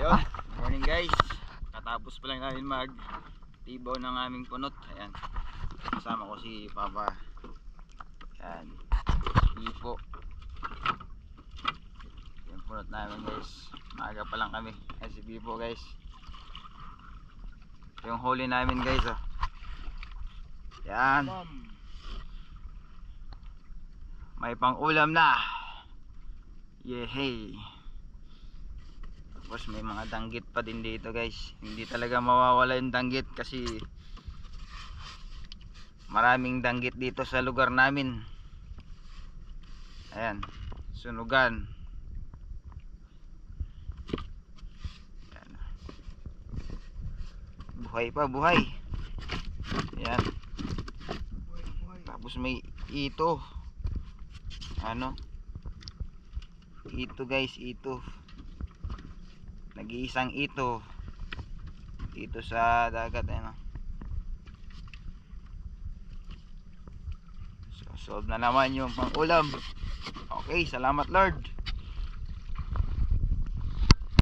Yun, morning guys. Katapos pa lang namin mag tibaw ng aming punot. Ayan. Kasama ko si Papa. Ayan. Ipo. Yung punot namin guys. Maaga pa lang kami. Ayan si Bipo guys. Yung huli namin guys oh. Yan. May pang ulam na. Yehey. Tapos may mga danggit pa din dito guys. Hindi talaga mawawala yung danggit kasi maraming danggit dito sa lugar namin. Ayan. Sunugan. Ayan. Buhay pa, buhay. Ayan. Tapos may ito. Ano? Ito guys, ito. Nag-iisang ito. Dito sa dagat ano. So, solve na naman yung pang ulam. Okay, salamat Lord.